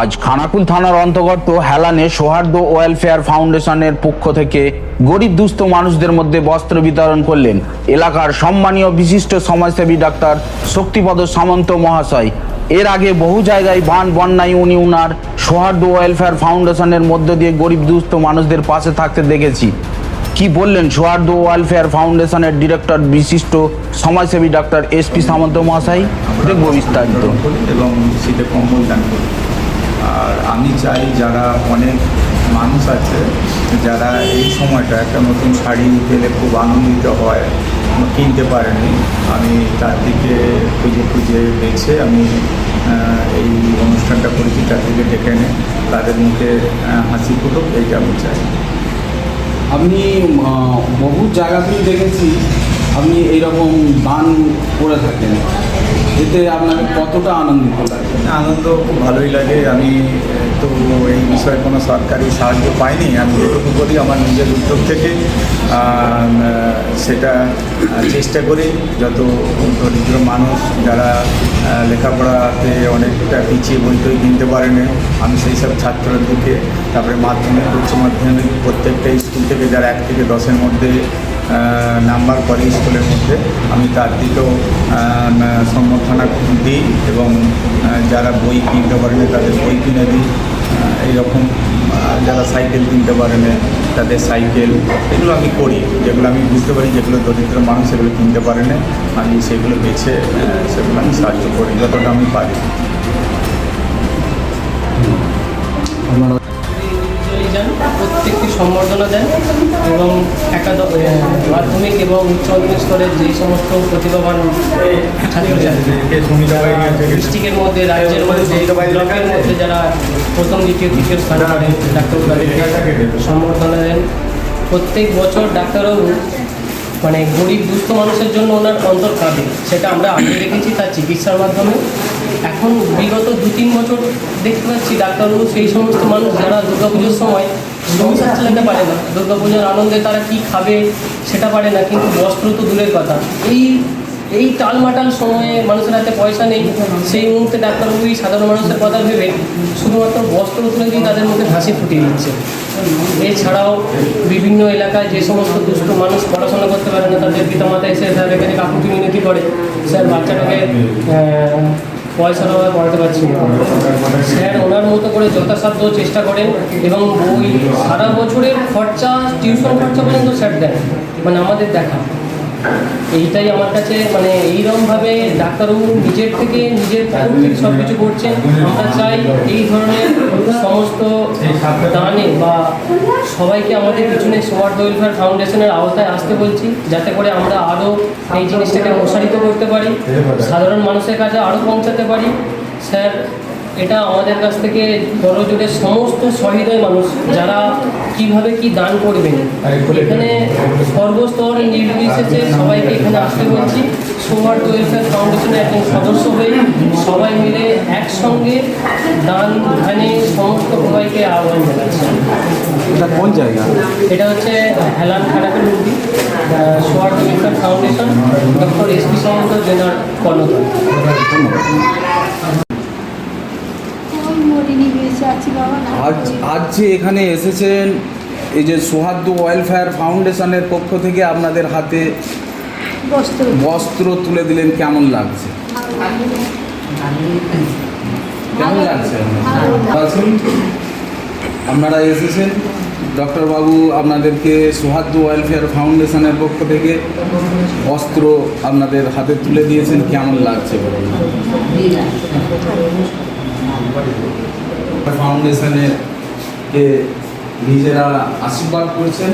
আজ খানাকুল থানার অন্তর্গত হেলানে সৌহার্দ্য ওয়েলফেয়ার ফাউন্ডেশনের পক্ষ থেকে গরিব দুস্থ মানুষদের মধ্যে বস্ত্র বিতরণ করলেন এলাকার সম্মানীয় বিশিষ্ট সমাজসেবী ডাক্তার শক্তিপদ সামন্ত মহাশয়। এর আগে বহু জায়গায় বান, বন্যায় উনি উনার সৌহার্দ্য ওয়েলফেয়ার ফাউন্ডেশনের মধ্য দিয়ে গরিব দুস্থ মানুষদের পাশে থাকতে দেখেছি। কি বললেন সৌহার্দ্য ওয়েলফেয়ার ফাউন্ডেশনের ডিরেক্টর বিশিষ্ট সমাজসেবী ডাক্তার এস পি সামন্ত মহাশয়? দেখব বিস্তারিত। এবং শীতে কম্বল দান আর আমি চাই যারা অনেক মানুষ আছে যারা এই সময়টা একটা নতুন শাড়ি পেলে খুব আনন্দিত হয় কিনতে পারেনি আমি তার দিকে খুঁজে খুঁজে বেছে আমি এই অনুষ্ঠানটা করেছি তার দিকে ডেকে এনে তাদের মুখে হাসি ফুটুক এইটা আমি চাই। আহ, বহু জায়গাতেই দেখেছি আপনি এইরকম দান করে থাকেন। এতে আপনাকে কতটা আনন্দিত লাগে? আনন্দ খুব ভালোই লাগে। আমি তো এই বিষয়ে কোনো সরকারি সাহায্য পাইনি। আমি যেটুকু করি আমার নিজের উদ্যোগ থেকে। সেটা চেষ্টা করি যত দরিদ্র মানুষ যারা লেখাপড়াতে অনেকটা পিছিয়ে বই টই কিনতে পারেনি আমি সেই সব ছাত্রদেরকে তারপরে মাধ্যমিক, উচ্চ মাধ্যমিক প্রত্যেকটা স্কুল থেকে যারা এক থেকে দশের মধ্যে নাম্বার করে স্কুলের মধ্যে। আমি তার দিকেও সম্বর্ধনা দিই এবং যারা বই কিনতে পারে না, তাদের বই কিনে দিই। এইরকম যারা সাইকেল কিনতে পারে না, তাদের সাইকেল, এগুলো আমি করি। যেগুলো আমি বুঝতে পারি, যেগুলো দরিদ্র মানুষ, সেগুলো কিনতে পারে না, আমি সেগুলো বেছে সেগুলো আমি সাহায্য করি, যতটা আমি পারি। প্রত্যেকটি সম্বর্ধনা দেন এবং মাধ্যমিক এবং উচ্চ মাধ্যমিক স্তরের যে সমস্ত প্রতিভাবান ডিস্ট্রিক্টের মধ্যে, রাজ্যের মধ্যে, ব্লকের মধ্যে যারা প্রথম, দ্বিতীয়, তৃতীয় স্থান করেন সম্বর্ধনা দেন। প্রত্যেক বছর ডাক্তারবাবু মানে গরিব, দুস্থ মানুষের জন্য ওনার অন্তর কাঁদে। সেটা আমরা আগে দেখেছি তার চিকিৎসার মাধ্যমে। এখন বিগত দু তিন বছর দেখতে পাচ্ছি ডাক্তারবাবু, সেই সমস্ত মানুষ যারা দুর্গাপুজোর সময় সংসার চালাতে পারে না। দুর্গাপুজোর আনন্দে তারা কি খাবে সেটা পারে না, কিন্তু বস্ত্র তো দূরের কথা। এই এই টালমাটাল সময়ে মানুষের হাতে পয়সা নেই, সেই মুহূর্তে ডাক্তারবাবু সাধারণ মানুষের কথা ভেবে শুধুমাত্র বস্ত্র তুলে দিয়ে তাদের মধ্যে হাসি ফুটিয়ে দিচ্ছে। এছাড়াও বিভিন্ন এলাকায় যে সমস্ত দুষ্ট মানুষ পড়াশোনা করতে পারে না, তাদের পিতামাতা এসে স্যার এখানে কাকুতি মিনতি করে? স্যার, বাচ্চাটাকে পয়সার অভাবে পড়াতে পারছি না। স্যার করে যথাসাধ্য চেষ্টা করেন এবং বই সারা বছরের খরচা, টিউশন খরচা পর্যন্ত স্যার দেন মানে আমাদের দেখা এইটাই আমার কাছে মানে এইরকমভাবে ডাক্তারবাবু নিজের থেকে নিজের থেকে সব কিছু করছেন। আমরা চাই এই ধরনের সমস্ত দানে বা সবাইকে আমাদের পিছনে সোয়ার্ড ওয়েলফেয়ার ফাউন্ডেশনের আওতায় আসতে বলছি, যাতে করে আমরা আরও এই জিনিসটাকে প্রসারিত করতে পারি। সাধারণ মানুষের কাছে আরও পৌঁছাতে পারি। স্যার এটা আমাদের কাছ থেকে বড়জোরের সমস্ত সহৃদয় মানুষ যারা কীভাবে কি দান করবেন। এখানে সর্বস্তর নির্বিশেষে সবাইকে এখানে আসতে বলছি। সোমার ওয়েলফেয়ার ফাউন্ডেশনের একজন সদস্য হয়ে সবাই মিলে একসঙ্গে দান ধানে সমস্ত সবাইকে আহ্বান জানাচ্ছি। এটা কোন জায়গা? এটা হচ্ছে হেলান খানাকুল উদ্দি সোয়ার welfare foundation doctor S P Samanta জেনার কর্ণধার ওই মরিনি বেঁচে আছি বাবা না আজ আজ যে এখানে এসেছেন এই যে সৌহার্দ্য ওয়েলফেয়ার ফাউন্ডেশনের পক্ষ থেকে আপনাদের হাতে বস্ত্র। তুলে দিলেন কেমন লাগছে? কেমন লাগছে আপনারা এসেছেন। ডক্টর বাবু আপনাদেরকে সৌহার্দ্য ওয়েলফেয়ার ফাউন্ডেশনের পক্ষ থেকে বস্ত্র আপনাদের হাতে তুলে দিয়েছেন কেমন লাগছে বলুন? ফাউন্ডেশনের কে নিজেরা আশীর্বাদ করছেন।